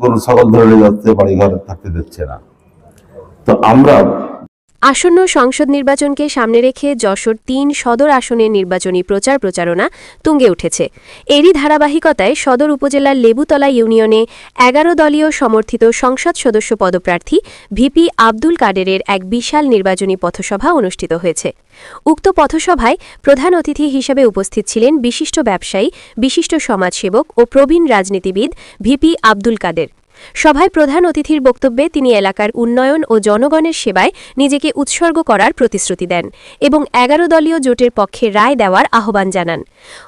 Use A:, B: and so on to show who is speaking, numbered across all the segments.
A: গরু ছাগল ধরে যাচ্ছে বাড়ি ঘরে থাকতে দিচ্ছে না। তো আমরা
B: আসন্ন সংসদ নির্বাচনকে সামনে রেখে যশোর তিন সদর আসনের নির্বাচনী প্রচার প্রচারণা তুঙ্গে উঠেছে। এরই ধারাবাহিকতায় সদর উপজেলার লেবুতলা ইউনিয়নে এগারো দলীয় সমর্থিত সংসদ সদস্য পদপ্রার্থী ভিপি আব্দুল কাদেরের এক বিশাল নির্বাচনী পথসভা অনুষ্ঠিত হয়েছে। উক্ত পথসভায় প্রধান অতিথি হিসেবে উপস্থিত ছিলেন বিশিষ্ট ব্যবসায়ী, বিশিষ্ট সমাজসেবক ও প্রবীণ রাজনীতিবিদ ভিপি আব্দুল কাদের। সভায় প্রধান অতিথির বক্তব্যে তিনি এলাকার উন্নয়ন ও জনগণের সেবায় নিজেকে উৎসর্গ করার প্রতিশ্রুতি দেন এবং এগারো দলীয় জোটের পক্ষে রায় দেওয়ার আহ্বান জানান।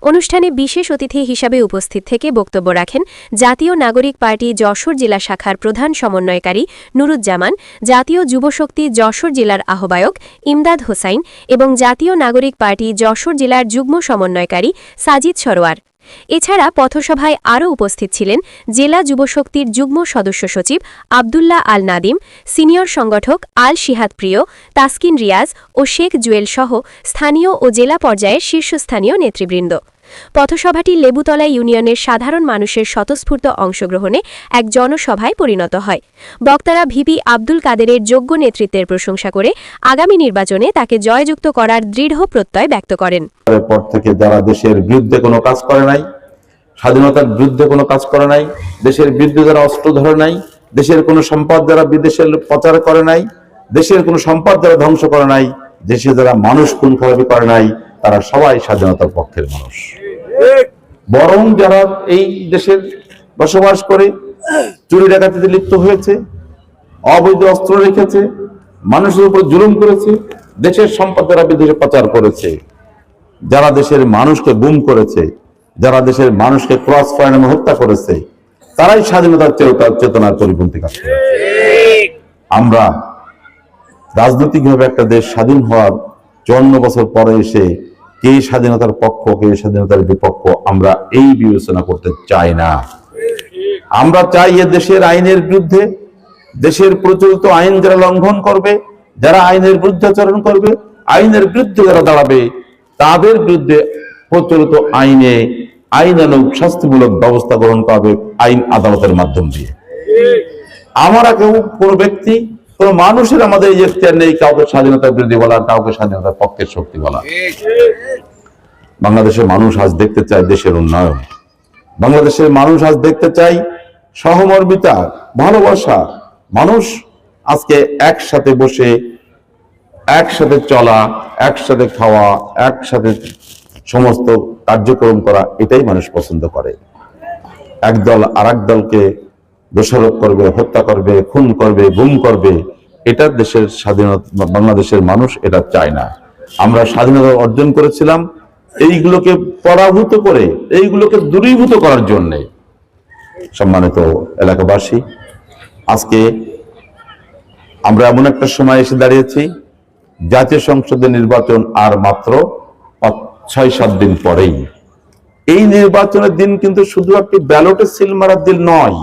B: অনুষ্ঠানে বিশেষ অতিথি হিসাবে উপস্থিত থেকে বক্তব্য রাখেন জাতীয় নাগরিক পার্টি যশোর জেলা শাখার প্রধান সমন্বয়কারী নুরুজ্জামান, জাতীয় যুবশক্তি যশোর জেলার আহ্বায়ক ইমদাদ হোসাইন এবং জাতীয় নাগরিক পার্টি যশোর জেলার যুগ্ম সমন্বয়কারী সাজিদ সরোয়ার। এছাড়া পথসভায় আরও উপস্থিত ছিলেন জেলা যুবশক্তির যুগ্ম সদস্য সচিব আবদুল্লাহ আল নাদিম, সিনিয়র সংগঠক আল শিহাদ প্রিয়, তাসকিন রিয়াজ ও শেখ জুয়েলসহ স্থানীয় ও জেলা পর্যায়ের শীর্ষস্থানীয় নেতৃবৃন্দ। পথসভাটি লেবুতলা ইউনিয়নের সাধারণ মানুষের স্বতঃস্ফূর্ত অংশগ্রহণে এক জনসভায় পরিণত হয়। বক্তারা ভিপি আব্দুল কাদেরের যোগ্য নেতৃত্বের প্রশংসা করে আগামী নির্বাচনে তাকে জয়যুক্ত করার দৃঢ় প্রত্যয় ব্যক্ত করেন।
A: পর থেকে যারা দেশের বিরুদ্ধে কোনো কাজ করে নাই, স্বাধীনতার বিরুদ্ধে কোনো কাজ করে নাই, দেশের বিরুদ্ধে যারা অস্ত্র ধরে নাই, দেশের কোনো সম্পদ যারা বিদেশে প্রচার করে নাই, দেশের কোনো সম্পদ যারা ধ্বংস করে নাই, দেশে যারা মানুষ খুন খারাপি করে নাই, তারা সবাই স্বাধীনতার পক্ষের মানুষ। বরং যারা এই দেশের বসবাস করে, চুরি ডাকাতিতে লিপ্ত হয়েছে, অবৈধ অস্ত্র রেখেছে, মানুষের উপর জুলুম করেছে, দেশের সম্পদ যারা বিদেশে প্রচার করেছে, যারা দেশের মানুষকে গুম করেছে, যারা দেশের মানুষকে ক্রস ফায়ার হত্যা করেছে, তারাই স্বাধীনতার চেতনা- চেতনার পরিপন্থী কাজ আমরা রাজনৈতিকভাবে একটা দেশ স্বাধীন হওয়ার চুয়ান্ন বছর পরে এসে কে স্বাধীনতার পক্ষ কে স্বাধীনতার বিপক্ষ আমরা এই বিবেচনা করতে চাই না। আমরা চাই এ দেশের আইনের বিরুদ্ধে দেশের প্রচলিত আইন যারা লঙ্ঘন করবে, যারা আইনের বিরুদ্ধে আচরণ করবে, আইনের বিরুদ্ধে যারা দাঁড়াবে, তাদের বিরুদ্ধে প্রচলিত আইনে আইনানুগ শাস্তিমূলক ব্যবস্থা গ্রহণ করা হবে আইন আদালতের মাধ্যম দিয়ে। আমরা কেউ কোনো ব্যক্তি কোন মানুষের আমাদের এই এখতিয়ার নেই, কাউকে স্বাধীনতার বিরোধী বলা, কাউকে স্বাধীনতার পক্ষের শক্তি বলা। বাংলাদেশের মানুষ আজ দেখতে চায় দেশের উন্নয়ন। বাংলাদেশের মানুষ আজ দেখতে চাই সহমর্মিতা, ভালোবাসা। মানুষ আজকে একসাথে বসে, একসাথে চলা, একসাথে খাওয়া, একসাথে সমস্ত কার্যক্রম করা, এটাই মানুষ পছন্দ করে। একদল আর দলকে দোষারোপ করবে, হত্যা করবে, খুন করবে, গুম করবে, এটা দেশের স্বাধীনতা, বাংলাদেশের মানুষ এটা চায় না। আমরা স্বাধীনতা অর্জন করেছিলাম, এইগুলোকে পরাভূত করে, এইগুলোকে দূরীভূত করার জন্যে। সম্মানিত এলাকাবাসী, আজকে আমরা এমন একটা সময় এসে দাঁড়িয়েছি, জাতীয় সংসদের নির্বাচন আর মাত্র ছয়, সাত দিন পরেই। এই নির্বাচনের দিন কিন্তু শুধু একটি ব্যালটে সিল মারার দিন নয়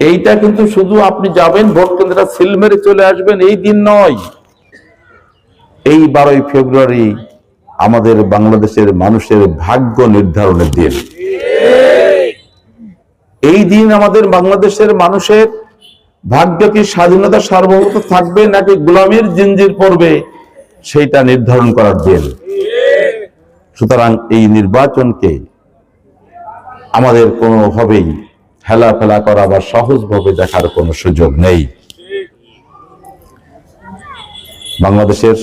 A: এইটা কিন্তু শুধু আপনি যাবেন, ভোট কেন্দ্রে সিল মেরে চলে আসবেন, এই দিন নয়। এই বারোই ফেব্রুয়ারি আমাদের বাংলাদেশের মানুষের ভাগ্য নির্ধারণের দিন। এই দিন আমাদের বাংলাদেশের মানুষের ভাগ্য কি স্বাধীনতা সার্বভৌমত্ব থাকবে নাকি গোলামীর জিঞ্জির পড়বে, সেইটা নির্ধারণ করার দিন। সুতরাং এই নির্বাচনকে আমাদের কোনোভাবেই হেলা ফেলা করা বা সহজভাবে দেখার কোনো সুযোগ নেই। বাংলাদেশের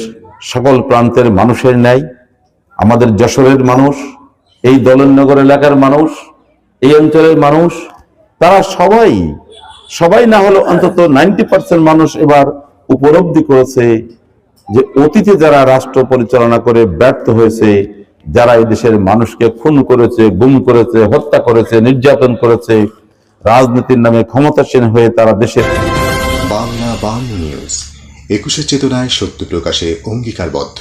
A: সকল প্রান্তের মানুষের ন্যায়, আমাদের যশোরের মানুষ, এই দলননগর এলাকার মানুষ, এই অঞ্চলের মানুষ, তারা সবাই সবাই না হলেও অন্তত নাইনটি পার্সেন্ট মানুষ এবার উপলব্ধি করেছে যে অতীতে যারা রাষ্ট্র পরিচালনা করে ব্যর্থ হয়েছে, যারা এই দেশের মানুষকে খুন করেছে, গুম করেছে, হত্যা করেছে, নির্যাতন করেছে রাজনীতির নামে ক্ষমতাসীন হয়ে তারা দেশের
C: বাংলা বাংলা নিউজ একুশে চেতনায় সত্য প্রকাশে অঙ্গীকারবদ্ধ।